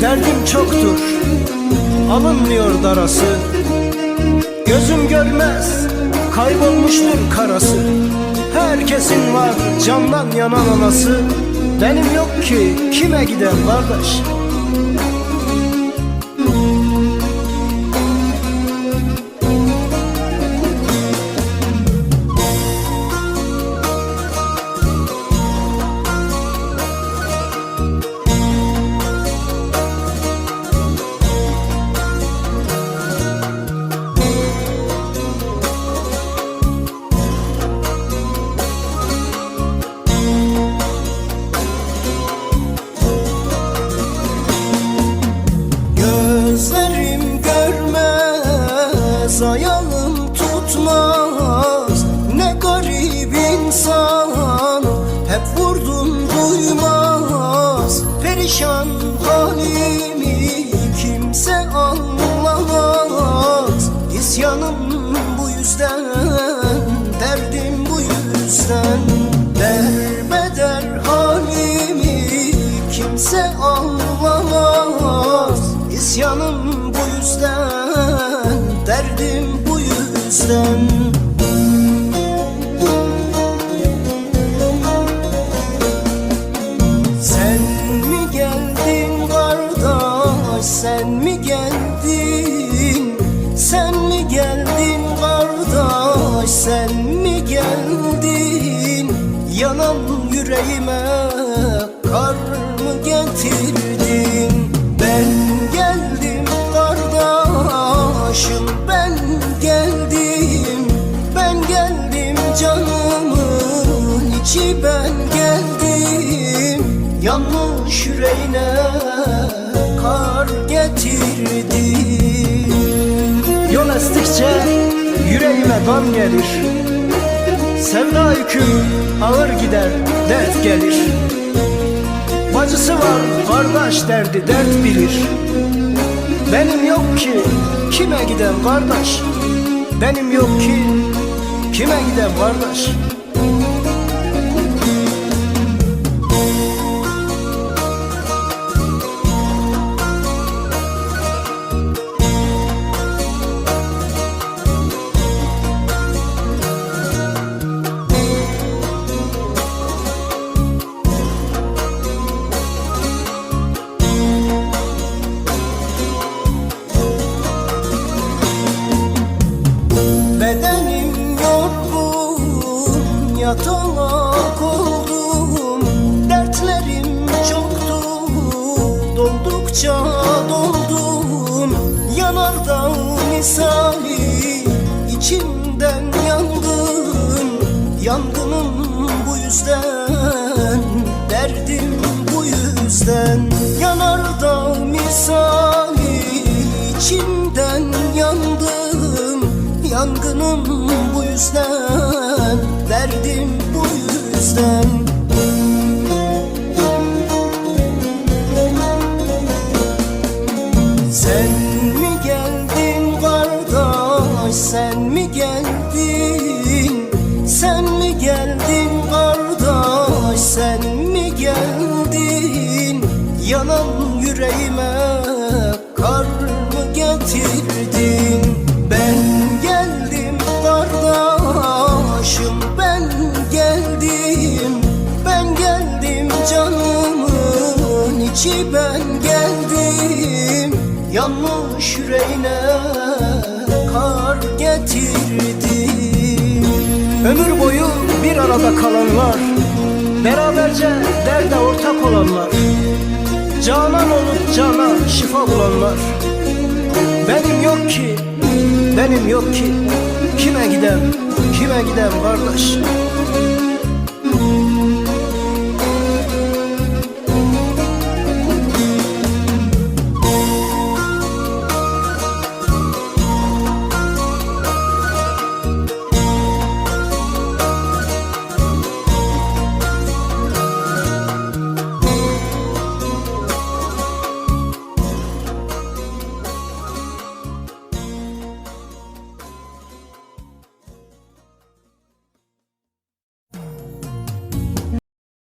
Derdim çoktur Alınmıyor darası. Gözüm görmez Kaybolmuştur karası. Herkesin var candan yanan anası. Benim yok ki kime giden kardeş insan, hep vurdum duymaz. Perişan halimi kimse anlamaz. İsyanım bu yüzden, derdim bu yüzden. Derbeder halimi kimse anlamaz. İsyanım bu yüzden, derdim bu yüzden sen mi geldin? Sen mi geldin kardeş, sen mi geldin? Yanan yüreğime kar mı getirdin? Ben geldim kardeşim, ben geldim Ben geldim canımın içi ben geldim Yanlış yüreğine yüreğime gam gelir. Sevda yüküm ağır gider dert gelir. Bacısı var kardeş derdi dert bilir. Benim yok ki kime giden kardeş. Benim yok ki kime giden kardeş Yangınım bu yüzden derdim bu yüzden. Yanardağ misali içimden yandım Yangınım bu yüzden geldin Yanan yüreğime kar mı getirdin. Ben geldim kardeşim ben geldim. Ben geldim canımın içi ben geldim. Yanlış yüreğine kar getirdim. Ömür boyu bir arada kalanlar Beraberce derde ortak olanlar Canan olup cana şifa bulanlar. Benim yok ki, benim yok ki Kime gidem, kime gidem kardeş